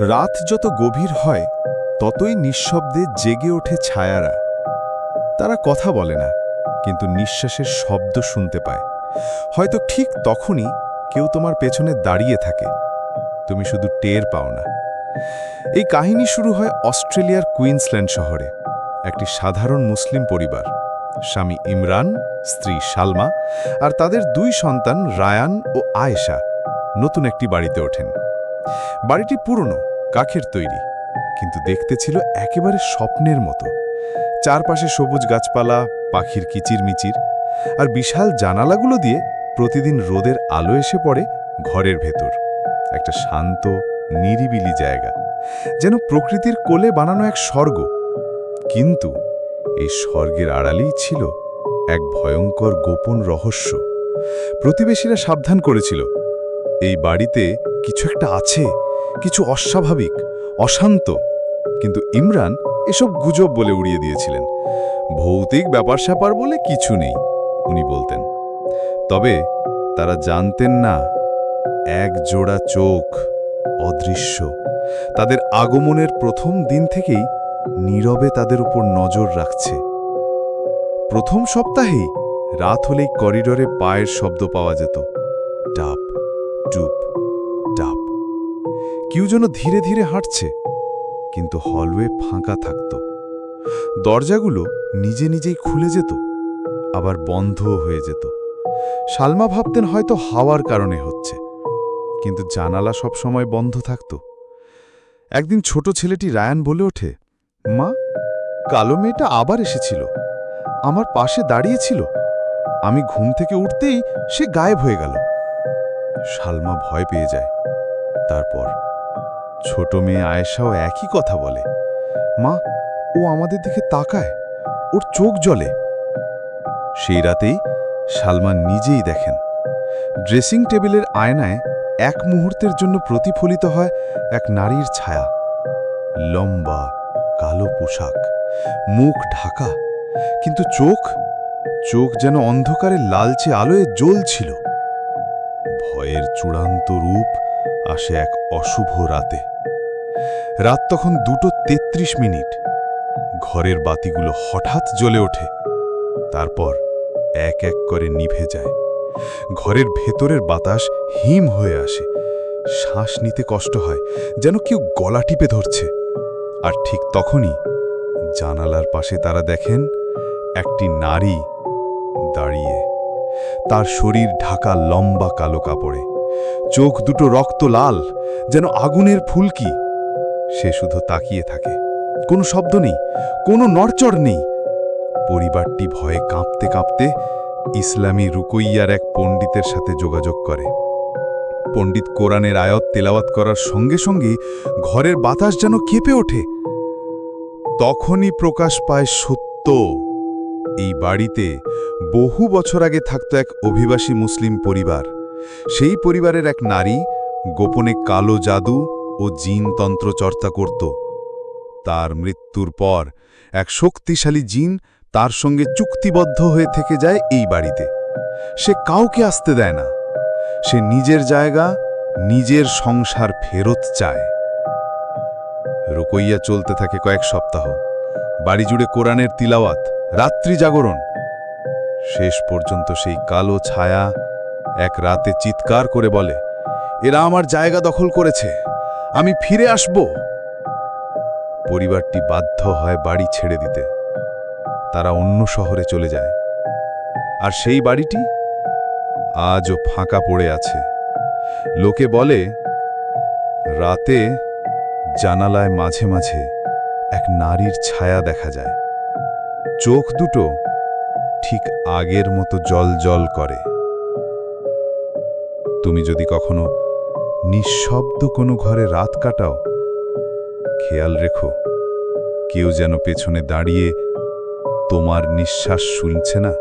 রাত যত গভীর হয়, ততই নিঃশব্দে জেগে ওঠে ছায়ারা। তারা কথা বলে না, কিন্তু নিঃশ্বাসের শব্দ শুনতে পায়। হয়তো ঠিক তখনই কেউ তোমার পেছনে দাঁড়িয়ে থাকে। তুমি শুধু টের পাও না। এই কাহিনী শুরু হয় অস্ট্রেলিয়ার কুইন্সল্যান্ড শহরে। একটি সাধারণ মুসলিম পরিবার, স্বামী ইমরান, স্ত্রী সালমা আর তাদের দুই সন্তান রায়ান ও আয়েশা নতুন একটি বাড়িতে ওঠেন। বাড়িটি পুরনো, কাঠের তৈরি, কিন্তু দেখতে ছিল একেবারে স্বপ্নের মতো। চারপাশে সবুজ গাছপালা, পাখির কিচিরমিচির আর বিশাল জানালাগুলো দিয়ে প্রতিদিন রোদের আলো এসে পড়ে ঘরের ভেতর। একটা শান্ত, নিরিবিলি জায়গা, যেন প্রকৃতির কোলে বানানো এক স্বর্গ। কিন্তু এই স্বর্গের আড়ালেই ছিল এক ভয়ঙ্কর গোপন রহস্য। প্রতিবেশীরা সাবধান করেছিল এই বাড়িতে কিছু একটা আছে, কিছু অস্বাভাবিক, অশান্ত। কিন্তু ইমরান এসব গুজব বলে উড়িয়ে দিয়েছিলেন। ভৌতিক ব্যাপার স্যাপার বলে কিছু নেই, উনি বলতেন। তবে তারা জানতেন না, এক জোড়া চোখ অদৃশ্য। তাদের আগমনের প্রথম দিন থেকেই নীরবে তাদের উপর নজর রাখছে। প্রথম সপ্তাহেই রাত হলেই করিডোরে পায়ের শব্দ পাওয়া যেত টাপ টুপ টাপ কেউ যেন ধীরে ধীরে হাঁটছে, কিন্তু হলওয়ে ফাঁকা থাকত। দরজাগুলো নিজে নিজেই খুলে যেত, আবার বন্ধও হয়ে যেত। সালমা ভাবতেন হয়তো হাওয়ার কারণে হচ্ছে, কিন্তু জানালা সব সময় বন্ধ থাকত। একদিন ছোট ছেলেটি রায়ান বলে ওঠে, মা, কালো মেয়েটা আবার এসেছিল, আমার পাশে দাঁড়িয়েছিল আমি ঘুম থেকে উঠতেই সে গায়েব হয়ে গেল। সালমা ভয় পেয়ে যায়। তারপর, ছোট মেয়ে আয়েশাও একই কথা বলে। মা, ও আমাদের দিকে তাকায়, ওর চোখ জ্বলে সেই রাতেই সালমান নিজেই দেখেন, ড্রেসিং টেবিলের আয়নায় এক মুহূর্তের জন্য প্রতিফলিত হয় এক নারীর ছায়া। লম্বা, কালো পোশাক, মুখ ঢাকা, কিন্তু চোখ চোখ যেন অন্ধকারে লালচে আলোয় জ্বলছিল। ভয়ের চূড়ান্ত রূপ আসে এক অশুভ রাতে। রাত তখন দুটো তেত্রিশ মিনিট। ঘরের বাতিগুলো হঠাৎ জ্বলে ওঠে। তারপর এক এক করে নিভে যায়। ঘরের ভেতরের বাতাস হিম হয়ে আসে। শ্বাস নিতে কষ্ট হয়, যেন কেউ গলা টিপে ধরছে। আর ঠিক তখনই জানালার পাশে তারা দেখেন, একটি নারী দাঁড়িয়ে তার শরীর ঢাকা লম্বা কালো কাপড়ে। চোখ দুটো রক্ত লাল, যেন আগুনের ফুলকি। সে শুধু তাকিয়ে থাকে। কোনো শব্দ নেই, কোনো নড়চড় নেই। পরিবারটি ভয়ে কাঁপতে কাঁপতে ইসলামী রুকইয়ার এক পণ্ডিতের সাথে যোগাযোগ করে। পণ্ডিত কোরআনের আয়ত তেলাওয়াত করার সঙ্গে সঙ্গে ঘরের বাতাস যেন কেঁপে ওঠে। তখনই প্রকাশ পায় সত্য। এই বাড়িতে বহু বছর আগে থাকত এক অভিবাসী মুসলিম পরিবার। সেই পরিবারের এক নারী গোপনে কালো জাদু ও জিনতন্ত্র চর্চা করত। তার মৃত্যুর পর এক শক্তিশালী জিন তার সঙ্গে চুক্তিবদ্ধ হয়ে থেকে যায় এই বাড়িতে। সে কাউকে আসতে দেয় না। সে নিজের জায়গা, নিজের সংসার ফেরত চায়। রুকইয়া চলতে থাকে কয়েক সপ্তাহ। বাড়ি জুড়ে কোরআনের তিলাওয়াত। রাত্রি জাগরণ। শেষ পর্যন্ত সেই কালো ছায়া এক রাতে চিৎকার করে বলে, এরা আমার জায়গা দখল করেছে। আমি ফিরে আসব। পরিবারটি বাধ্য হয় বাড়ি ছেড়ে দিতে। তারা অন্য শহরে চলে যায়। আর সেই বাড়িটি আজও ফাঁকা পড়ে আছে। লোকে বলে, রাতে জানালায় মাঝে মাঝে এক নারীর ছায়া দেখা যায়। চোখ দুটো ঠিক আগের মতো জল জল করে। তুমি যদি কখনো নিঃশব্দ কোনো ঘরে রাত কাটাও, খেয়াল রেখো, কেউ যেন পেছনে দাঁড়িয়ে তোমার নিঃশ্বাস শুনছে না।